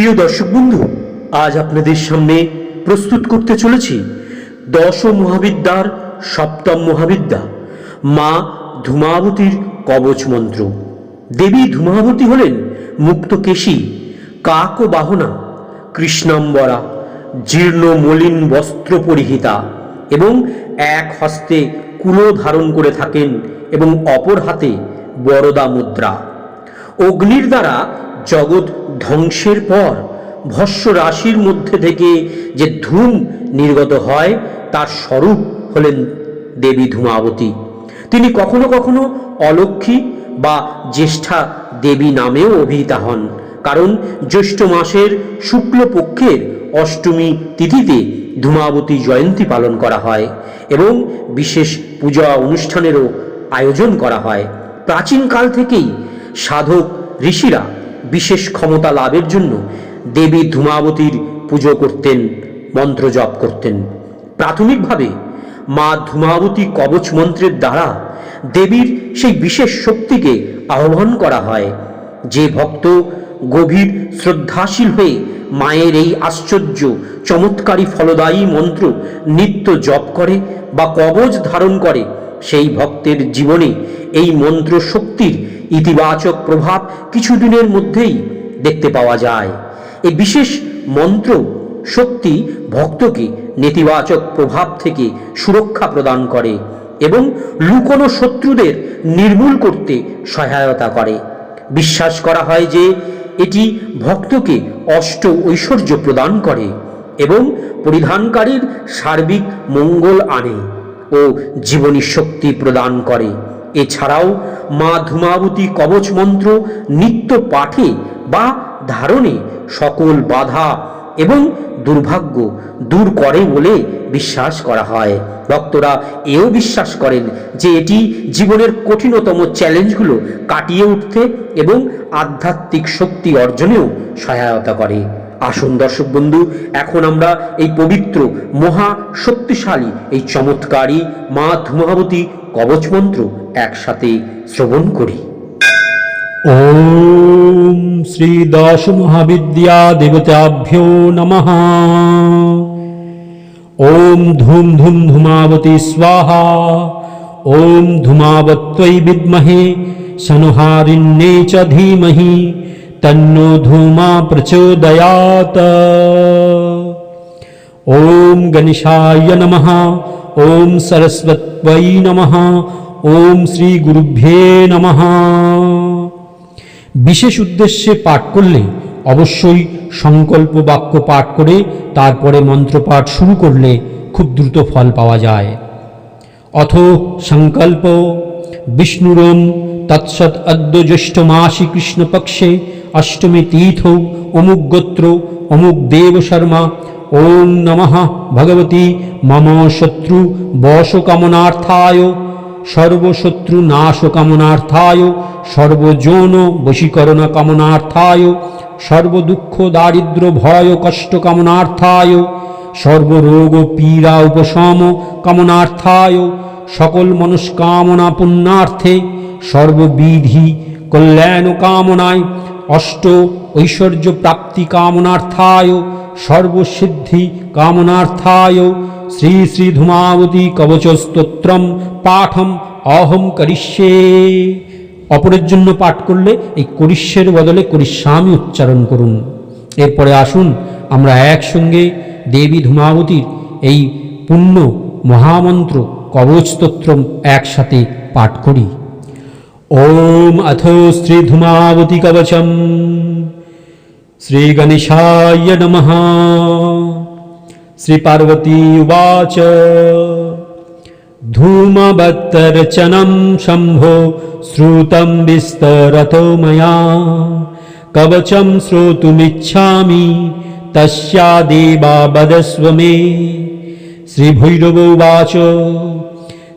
প্রিয় দর্শক বন্ধু, আজ আপনাদের সামনে প্রস্তুত করতে চলেছি দশ মহাবিদ্যার সপ্তম মহাবিদ্যা, মা ধূমাবতীর কবচ মন্ত্র। দেবী ধূমাবতী হলেন মুক্তকেশী কাক ও বাহনা, কৃষ্ণাম্বরা, জীর্ণ মলিন বস্ত্র পরিহিতা এবং এক হস্তে কুলো ধারণ করে থাকেন এবং অপর হাতে বরদা মুদ্রা। অগ্নির দ্বারা জগৎ ধ্বংসের পর ভস্য রাশির মধ্যে থেকে যে ধূম নির্গত হয়, তার স্বরূপ হলেন দেবী ধূমাবতী। তিনি কখনো কখনো অলক্ষী বা জ্যেষ্ঠা দেবী নামেও অভিহিতা হন, কারণ জ্যৈষ্ঠ মাসের শুক্লপক্ষের অষ্টমী তিথিতে ধূমাবতী জয়ন্তী পালন করা হয় এবং বিশেষ পূজা অনুষ্ঠানেরও আয়োজন করা হয়। প্রাচীনকাল থেকেই সাধক ঋষিরা বিশেষ ক্ষমতা লাভের জন্য দেবী ধূমাবতীর পুজো করতেন, মন্ত্র জপ করতেন। প্রাথমিকভাবে মা ধূমাবতী কবচ মন্ত্রের দ্বারা দেবীর সেই বিশেষ শক্তিকে আহ্বান করা হয়। যে ভক্ত গভীর শ্রদ্ধাশীল হয়ে মায়ের এই আশ্চর্য, চমৎকারী ফলদায়ী মন্ত্র নিত্য জপ করে বা কবচ ধারণ করে, সেই ভক্তের জীবনে এই মন্ত্র শক্তির ইতিবাচক প্রভাব কিছুদিনের মধ্যেই দেখতে পাওয়া যায়। এই বিশেষ মন্ত্র শক্তি ভক্তকে নেতিবাচক প্রভাব থেকে সুরক্ষা প্রদান করে এবং লুকোনো শত্রুদের নির্মূল করতে সহায়তা করে। বিশ্বাস করা হয় যে এটি ভক্তকে অষ্ট ঐশ্বর্য প্রদান করে এবং পরিধানকারীর সার্বিক মঙ্গল আনে ও জীবনী শক্তি প্রদান করে। এছাড়াও মা ধূমাবতী কবচ মন্ত্র, নিত্য পাঠে বা ধারণে সকল বাধা এবং দুর্ভাগ্য দূর করে বলে বিশ্বাস করা হয়। ভক্তরা এও বিশ্বাস করেন যে এটি জীবনের কঠিনতম চ্যালেঞ্জগুলো কাটিয়ে উঠতে এবং আধ্যাত্মিক শক্তি অর্জনেও সহায়তা করে। আসুন দর্শক বন্ধু, এখন আমরা এই পবিত্র, মহা শক্তিশালী, এই চমৎকারী মা ধূমাবতী কবচ মন্ত্র একসাথে শ্রবণ করি। ওম শ্রী দশ মহাবিদ্যা দেবতাভ্যো নমঃ। ওম ধুম ধুম ধুমাবতী স্বাহা। ওম ধুমাবত্তৈ বিদ্মহে সনহারিণ্যে চ ধীমহি তন্নো ধূমা প্রচোদয়াত। ওম গণেশায় নমঃ। ওম সরস্বত্বৈ নমঃ। ওম শ্রী গুরুভ্যে নমহা বিশেষ উদ্দেশ্যে পাঠ করলে অবশ্যই সংকল্প বাক্য পাঠ করে তারপরে মন্ত্রপাঠ শুরু করলে খুব দ্রুত ফল পাওয়া যায়। অথ সংকল্প, বিষ্ণুরম তৎসৎ অদ্য জ্যৈষ্ঠ মাসি কৃষ্ণপক্ষে অষ্টমী তীর্থ অমুক গোত্র, অমুক দেব শর্মা, ওম নমঃ। ভগবতী, মম শত্রু, বশ কামনার্থায় সর্বশত্রু নাশ কামনার্থায় সর্বযৌন বশীকরণ কামনার্থায় সর্বদুঃখ দারিদ্র ভয় কষ্ট কামনার্থায় সর্বরোগ পীড়া উপশম কামনার্থায় সকল মনস্কামনা পুণ্যার্থে সর্ববিধি কল্যাণ কামনায় অষ্ট ঐশ্বর্য প্রাপ্তি কামনার্থায় সর্বসিদ্ধি কামনার্থায় শ্রী শ্রী ধূমাবতী কবচস্তোত্রম পাঠম অহম করিষ্যে। অপরের জন্য পাঠ করলে এই করিষ্যের বদলে করিষ্যামী উচ্চারণ করুন। এরপরে আসুন আমরা একসঙ্গে দেবী ধূমাবতীর এই পুণ্য মহামন্ত্র কবচস্তোত্রম একসাথে পাঠ করি। ওম অথ শ্রী ধূমাবতী কবচম। শ্রীগণেশায় নমঃ। श्रीपार्वती उवाच धूमवत्तरचनं शम्भो श्रुतं विस्तरतो मया कवचं श्रोतुमिच्छामि तस्यादेवा वदस्व मे श्रीभैरवोवाच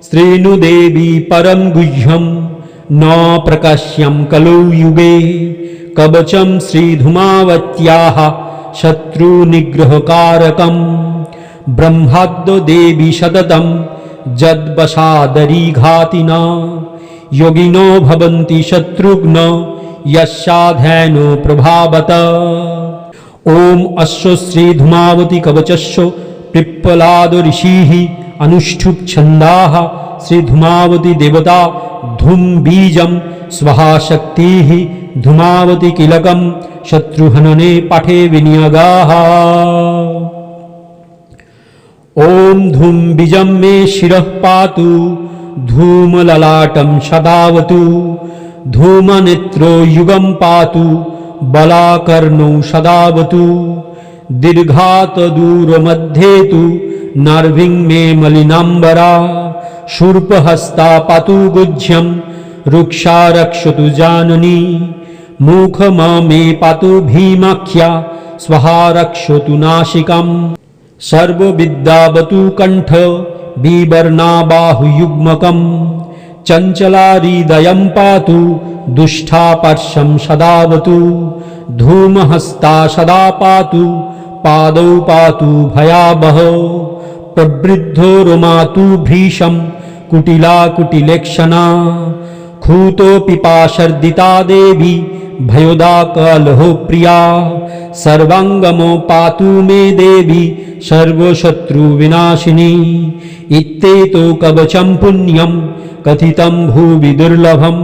श्रीनुदेवी परं गुह्यं न प्रकाश्यं कलौ युगे कवचं श्रीधुमावत्याः शत्रुनिग्रहकारकं ब्रह्माद्देवी सततं जद्वशादरीघातिना, योगिनो भवन्ति शत्रुघ्न यस्याध्यानो प्रभावत। ॐ अस्य श्रीधूमावती कवचस्य पिप्पलाद ऋषिः अनुष्ठुप् छन्दाः श्रीधूमावती देवता धूम बीजं स्वहा शक्तिः धूमावती किलकं शत्रुहनने पाठे विनियोगाः। ॐ धूम बीजं मे शिरः पातु, धूमललाटं सदावतु धूमनेत्रो युगं पातु, बलाकर्णौ सदावतु दीर्घातदूरमध्ये तु नार्भिं मे मलिनाम्बरा शूर्पहस्ता पातु गुज्यं रुक्षा रक्षतु जाननी मुखमा मे पातु भीमाख्या स्वहा रक्षतु नाशिकम् सर्वविद्यावतु कण्ठ बिवर्णाबाहुयुग्मकम् चञ्चलाहृदयं पातु दुष्टापर्शं सदावतु धूमहस्ता सदा पातु पादौ पातु भयावह प्रवृद्धो रोमातु भीषं कुटिला कुटिलेक्षणा खूतो पिपाशर्दिता देवी भयोदा कलहो प्रिया सर्वाङ्गमो पातु मे देवी सर्वशत्रुविनाशिनी इत्येतो कवचं पुण्यं कथितं भुवि दुर्लभं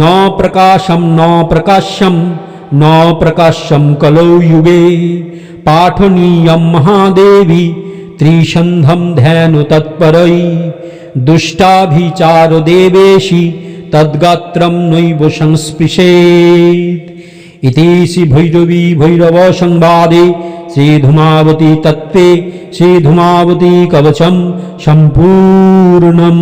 न प्रकाशं न प्रकाश्यं न प्रकाश्यं कलौ युगे पाठनीयं महादेवी त्रिषन्धं ध्यानु তদ্গাত্রম নৈব সংস্পৃশেত ইতি শ্রী ভৈরবী ভৈরব সংবাদে শ্রীধূমাবতী তত্ত্বে শ্রীধূমাবতী কবচম সম্পূর্ণম